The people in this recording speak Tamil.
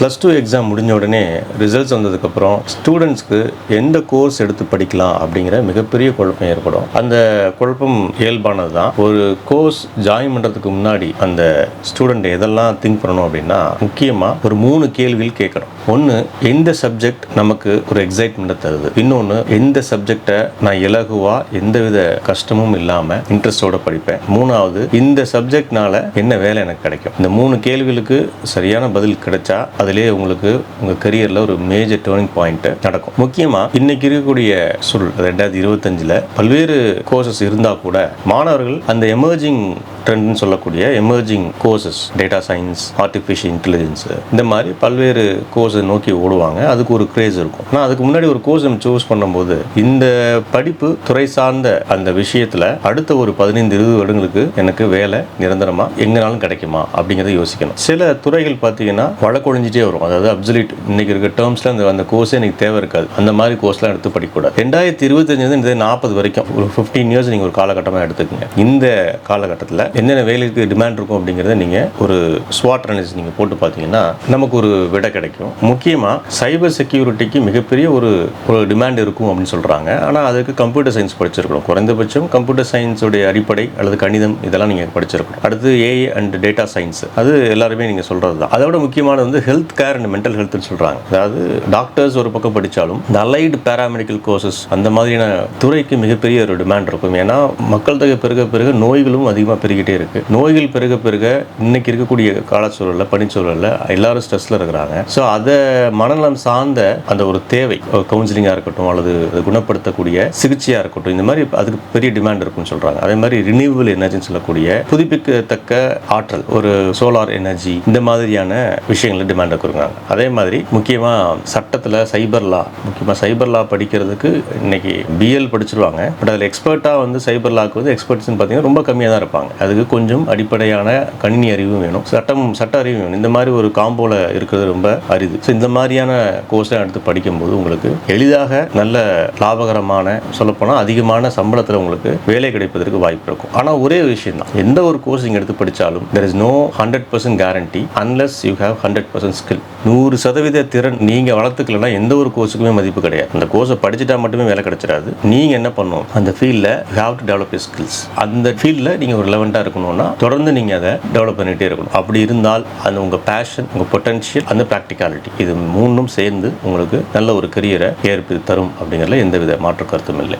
ப்ளஸ் டூ எக்ஸாம் முடிஞ்ச உடனே ரிசல்ட்ஸ் வந்ததுக்கப்புறம் ஸ்டூடெண்ட்ஸ்க்கு எந்த கோர்ஸ் எடுத்து படிக்கலாம் அப்படிங்கிற மிகப்பெரிய குழப்பம் ஏற்படும். அந்த குழப்பம் இயல்பானது தான் ஒரு கோர்ஸ் ஜாயின் பண்ணுறதுக்கு முன்னாடி அந்த ஸ்டூடெண்ட் எதெல்லாம் திங்க் பண்ணணும் அப்படின்னா முக்கியமாக ஒரு மூணு கேள்விகள் கேட்கணும். ஒன்று எந்த சப்ஜெக்ட் நமக்கு ஒரு எக்ஸைட்மெண்ட்டை தருது. இன்னொன்று எந்த சப்ஜெக்டை நான் இலகுவா எந்தவித கஷ்டமும் இல்லாமல் இன்ட்ரெஸ்டோட படிப்பேன். மூணாவது இந்த சப்ஜெக்ட்னால என்ன வேலை எனக்கு கிடைக்கும்? இந்த மூணு கேள்விகளுக்கு சரியான பதில் கிடைச்சா அதிலே உங்களுக்கு உங்க கரியர்ல ஒரு மேஜர் டேர்னிங் பாயிண்ட் நடக்கும். முக்கியமா இன்னைக்கு இருக்கக்கூடிய சூழல் ரெண்டாயிரத்தி இருபத்தஞ்சில் பல்வேறு கோர்சஸ் இருந்தா கூட மாணவர்கள் அந்த எமர்ஜிங் ட்ரெண்ட்னு சொல்லக்கூடிய emerging courses data science artificial intelligence இந்த மாதிரி பல்வேறு கோர்ஸ் கோர்ஸை நோக்கி ஓடுவாங்க. அதுக்கு ஒரு கிரேஸ் இருக்கும். ஆனால் அதுக்கு முன்னாடி ஒரு கோர்ஸ் நம்ம சூஸ் பண்ணும்போது இந்த படிப்பு துறை சார்ந்த அந்த விஷயத்துல அடுத்த ஒரு பதினைந்து இருபது வருடங்களுக்கு எனக்கு வேலை நிரந்தரமா எங்கனாலும் கிடைக்குமா அப்படிங்கிறத யோசிக்கணும். சில துறைகள் பார்த்தீங்கன்னா வழக்கொழிஞ்சிட்டே வரும். அதாவது அப்சல்யூட் இன்னைக்கு இருக்க டேர்ம்ஸ்ல அந்த அந்த கோர்ஸே எனக்கு தேவை இருக்காது. அந்த மாதிரி கோர்ஸ்லாம் எடுத்து படிக்கக்கூடாது. ரெண்டாயிரத்தி இருபத்தஞ்சு இந்த நாற்பது வரைக்கும் ஒரு ஃபிஃப்டீன் இயர்ஸ் நீங்கள் ஒரு காலகட்டமாக எடுத்துக்கங்க. இந்த காலகட்டத்தில் என்னென்ன வேலைக்கு டிமாண்ட் இருக்கும் அப்படிங்கிறத நீங்கள் ஒரு ஸ்வாட் அனாலிசிஸ் நீங்கள் போட்டு பார்த்தீங்கன்னா நமக்கு ஒரு விடை கிடைக்கும். முக்கியமாக சைபர் செக்யூரிட்டிக்கு மிகப்பெரிய ஒரு ஒரு டிமாண்ட் இருக்கும் அப்படின்னு சொல்கிறாங்க ஆனால் அதுக்கு கம்ப்யூட்டர் சயின்ஸ் படிச்சிருக்கணும். குறைந்தபட்சம் கம்ப்யூட்டர் சயின்ஸுடைய அடிப்படை அல்லது கணிதம் இதெல்லாம் நீங்கள் படிச்சிருக்கணும். அடுத்து ஏஐ அண்ட் டேட்டா சயின்ஸ் அது எல்லாருமே நீங்கள் சொல்கிறது தான் அதோட முக்கியமானது வந்து ஹெல்த் கேர் அண்ட் மென்டல் ஹெல்த்னு சொல்கிறாங்க அதாவது டாக்டர்ஸ் ஒரு பக்கம் படித்தாலும் இந்த அலைடு பேராமெடிக்கல் கோர்சஸ் அந்த மாதிரியான துறைக்கு மிகப்பெரிய ஒரு டிமாண்ட் இருக்கும். ஏன்னா மக்கள் தொகை பெருக பெருக நோய்களும் அதிகமாக பெருகிட்டே இருக்குது நோய்கள் பெருக பெருக இன்னைக்கு இருக்கக்கூடிய காலச்சூழலில் பனிச்சூழலில் எல்லாரும் ஸ்ட்ரெஸ்ஸில் இருக்கிறாங்க. ஸோ அதை மனநலம் சார்ந்த அந்த ஒரு தேவை கவுன்சிலிங்காக இருக்கட்டும் அல்லது குணப்படுத்தக்கூடிய சிகிச்சையாக இருக்கட்டும் இந்த மாதிரி அதுக்கு பெரிய டிமாண்ட் இருக்கும்னு சொல்கிறாங்க அதே மாதிரி ரினியூவல் எனர்ஜின்னு சொல்லக்கூடிய புதுப்பிக்கத்தக்க ஆற்றல் ஒரு சோலார் எனர்ஜி இந்த மாதிரியான விஷயங்களை டிமாண்ட் இருக்கிறாங்க அதே மாதிரி முக்கியமாக சட்டத்தில் சைபர் லா முக்கியமாக சைபர் லா படிக்கிறதுக்கு இன்னைக்கு பிஎல் படிச்சிருவாங்க. பட் அதில் எக்ஸ்பர்ட்டாக வந்து சைபர் லாக்கு வந்து எக்ஸ்பர்ட்ஸ்னு பார்த்தீங்கன்னா ரொம்ப கம்மியாக தான் இருப்பாங்க. அதுக்கு கொஞ்சம் அடிப்படையான கணினி அறிவும் வேணும் சட்டம் சட்ட அறிவும் வேணும். இந்த மாதிரி ஒரு காம்போல இருக்கிறது ரொம்ப அரிது. ஸோ இந்த மாதிரியான கோர்ஸ்லாம் எடுத்து படிக்கும்போது உங்களுக்கு எளிதாக நல்ல லாபகரமான சொல்லப்போனால் அதிகமான சம்பளத்தில் உங்களுக்கு வேலை கிடைப்பதற்கு வாய்ப்பு இருக்கும். ஆனால் ஒரே விஷயம் தான் எந்த ஒரு கோர்ஸ் நீங்கள் எடுத்து படித்தாலும் there is no hundred percent guarantee unless you have hundred percent skill நூறு சதவீத திறன் நீங்கள் வளர்த்துக்கலன்னா எந்த ஒரு கோர்ஸுக்குமே மதிப்பு கிடையாது. அந்த கோர்ஸை படிச்சுட்டா மட்டுமே வேலை கிடைச்சிடாது. நீங்கள் என்ன பண்ணணும்? அந்த ஃபீல்டில் ஹாவ் டு டெவலப் ஸ்கில்ஸ் அந்த ஃபீல்டில் நீங்கள் ஒரு லெவன்ட்டாக இருக்கணும்னா தொடர்ந்து நீங்கள் அதை டெவலப் பண்ணிகிட்டே இருக்கணும். அப்படி இருந்தால் அந்த உங்கள் பேஷன் உங்கள் பொட்டன்ஷியல் அந்த ப்ராக்டிகாலிட்டி இது மூணும் சேர்ந்து உங்களுக்கு நல்ல ஒரு கரியரை ஏற்படுத்தி தரும் அப்படிங்கிறதுல எந்தவித மாற்று கருத்தும் இல்லை.